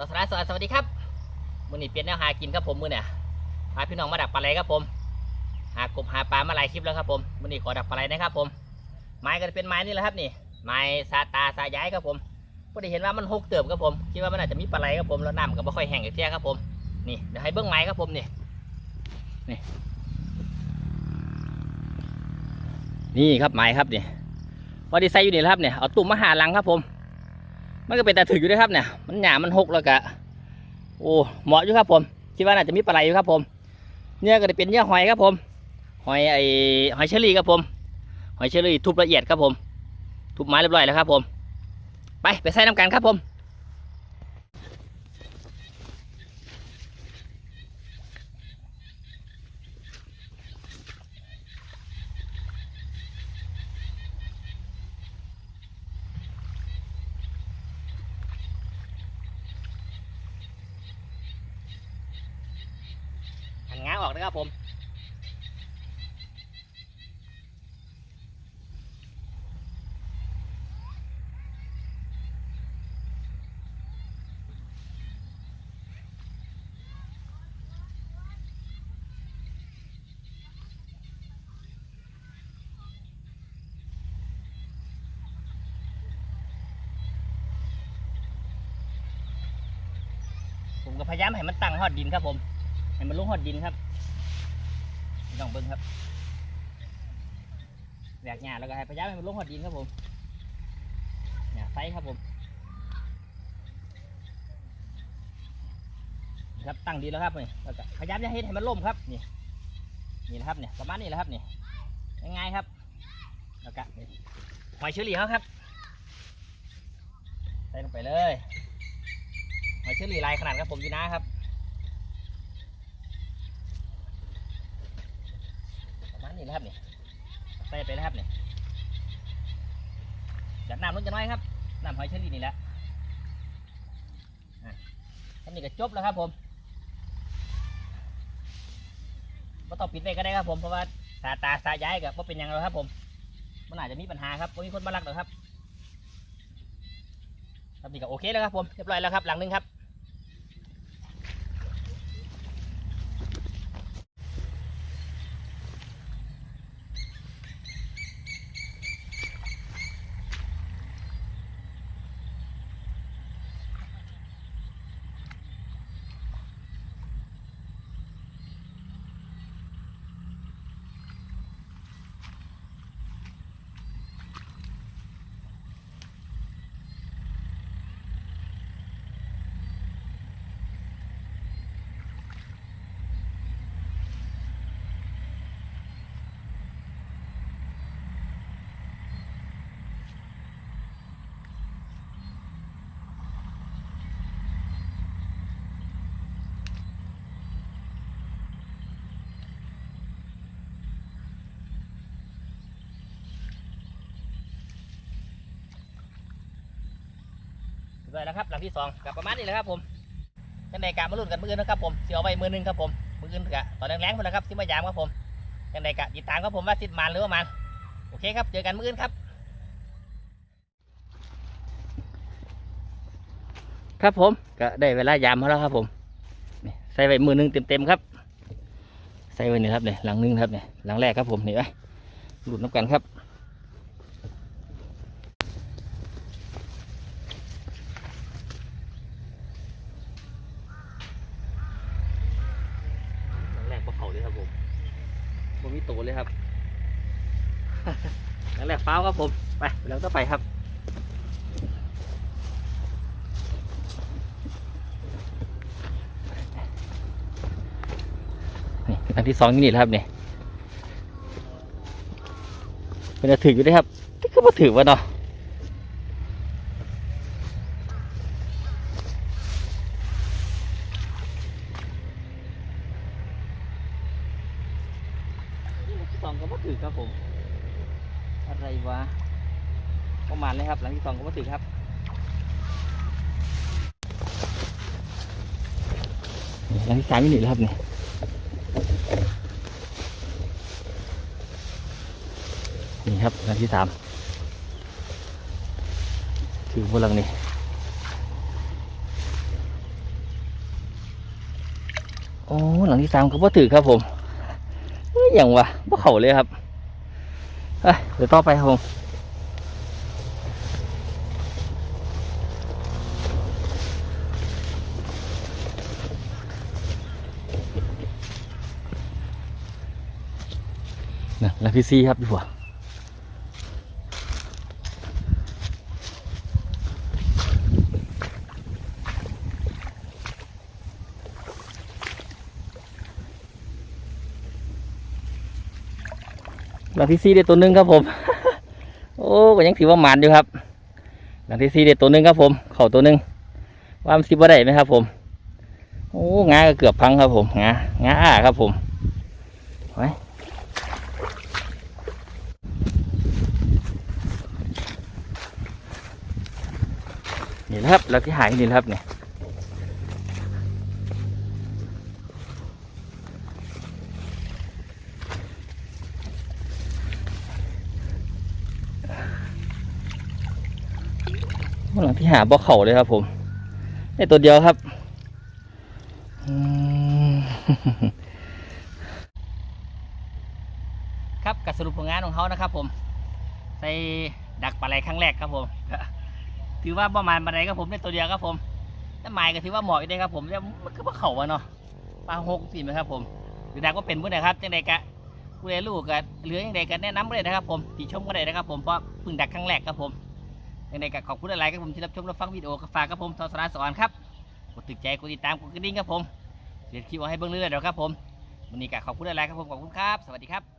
ต่อสายสวัสดีครับมือนี้เปลี่ยนแนวหากินครับผมมือเนี่ยพาพี่น้องมาดักปลาไหลครับผม หากบหาปลามาหลายคลิปแล้วครับผมมือนี้ขอดักปลาไหลนะครับผม ไม้ก็จะเป็นไม้นี่แหละครับนี่ไม้ซาตาซาย้ายครับผมก็ได้เห็นว่ามันหกเติมครับผมคิดว่ามันอาจจะมีปลาไหลครับผมแล้วน้ำก็ไม่ค่อยแห้งอีกเที่ยครับผมนี่เดี๋ยวให้เบิ้องไม้ครับผมนี่นี่นี่ครับไม้ครับนี่พอดีไซอยู่นี่แหละครับเนี่ยเอาตุ่มมาหาลังครับผม มันก็เป็นแต่ถืออยู่ด้วยครับเนี่ยมันหยามันหกแล้วกะโอ้เหมาะอยู่ครับผมคิดว่าน่าจะมีปลาไหลอยู่ครับผมเนี่ยก็จะเป็นเนี่ยหอยครับผม หอยไอหอยเชอรี่ครับผม หอยเชอรี่ทุบละเอียดครับผม ทุบไม้เรียบร้อยแล้วครับผม ไปไปใส่น้ำกันครับผม ออกนะครับผม ผมก็พยายามให้มันตั้งหอดดินครับผม ให้มันลงหอดดินครับลองเบิ้งครับแหวกหญ้าแล้วก็ให้พยายามให้มันลงหอดดินครับผมหญ้าไฟครับผม ครับตั้งดีแล้วครับนี่แล้วก็พยายามจะให้ให้มันล่มครับนี่นี่นะครับเนี่ยประมาณนี้แหละครับนี่ง่ายๆครับแล้วก็นี่หอยเชอรี่เขาครับใส่ลงไปเลยหอยเชอรี่ลายขนาดครับผมยู่นะครับ ประมาณ นี้นะครับนี่ใส่ไปแล้วครับนี่จัดน้ำลงจะน้อยครับน้ำหอยเชอรี่นี่แหละท่านี้ก็จบแล้วครับผมไม่ต้องปิดไว้ก็ได้ครับผมเพราะว่าสาตาสาย้ายกับว่าเป็นยังแล้วครับผมมันอาจจะมีปัญหาครับมีคนมาลักหรอครับครับนี่ก็โอเคแล้วครับผมเรียบร้อยแล้วครับหลังนึงครับ เรียบร้อยแล้วครับ หลังที่สองกับประมาณนี้แหละครับผมจังใดกะมาลุ้นกันมืออื่นนะครับผมเสียเอาไว้มือหนึงครับผมมืออื่นกะตอนแรงๆหมดแล้วครับที่มายามครับผมจังใดกะติดตามครับผมว่าสิทธิ์มันหรือว่ามันโอเคครับเจอกันมืออื่นครับครับผมก็ได้เวลายามแล้วครับผมใส่ไว้มือหนึงเต็มๆครับ ใส่ไว้นี่ครับเนี่ยหลังหนึงครับเนี่ยหลังแรกครับผมนี่ไว้หลุดน้ำกันครับ หลังแรกปลาเขาเลยครับผม ผมมีโตเลยครับหลังแรกเป้าครับผม ไปแล้วก็ไปครับนี่อันที่สองนี่นะครับเนี่ยเป็นจะถืออยู่ได้ครับที่ก็มาถือว่าเนาะนี่หลังที่ส องก็มาถือครับผม อะไรวะประมาณเลยครับ หลังที่สองก็มาถือครับหลังที่สามไม่หนีแหละครับเนี่ยนี่ครับหลังที่สามถือพลังนี่โอ้หลังที่สามก็บ่ถือครับผม อย่างวะบ่เข่าเลยครับเอ้ยเดี๋ยวต่อไปครับผมนะแล้วพี่ซีครับดีกว่ หลังที่สี่ได้ตัวหนึ่งครับผม โอ้ก็ยังถือว่าหมันอยู่ครับ หลังที่สี่ได้ตัวหนึ่งครับผม เข่าตัวหนึ่งว่ามันสิบ่ได้ไหมครับ ผม โอ้งาก็เกือบพังครับผมงางาอ้าครับผมไว้นี่แหละครับเราที่หายนี่แหละครับเนี่ย หลังที่หาบ่อเข่าเลยครับผมได้ตัวเดียวครับครับกับสรุปผลงานของเขานะครับ ผมใส่ดักปลาไหลครั้งแรกครับผมถือว่าประมาณปลาไหลครับผมได้ตัวเดียวครับผมแต่หมายก็ถือว่าเหมาะอยู่เลยครับ ผมแต่มันก็ว่าเข่าอะเนาะปลาหกสี่ไหมครับ ผมหรือดักว่าเป็นผู้ใดครับจังใดกะผู้ใดลูกกะเหลือยังใดกันแนะนำก็ได้นะครับ ผมติชมก็ได้นะครับ ผมเพราะเพิ่งดักครั้งแรกครับผม ยังใดกะขอบคุณอะไรครับผมที่รับชมรับฟังวิดีโอกับฝากครับผมทศราสอนครับกดติดใจกดติดตามกดกระดิ่งครับผมเดี๋ยวคิวเอาให้เบิ่งเรื่อยๆเดี๋ยวครับผมวันนี้ก็ขอบคุณอะไรครับผมขอบคุณครับ สวัสดีครับ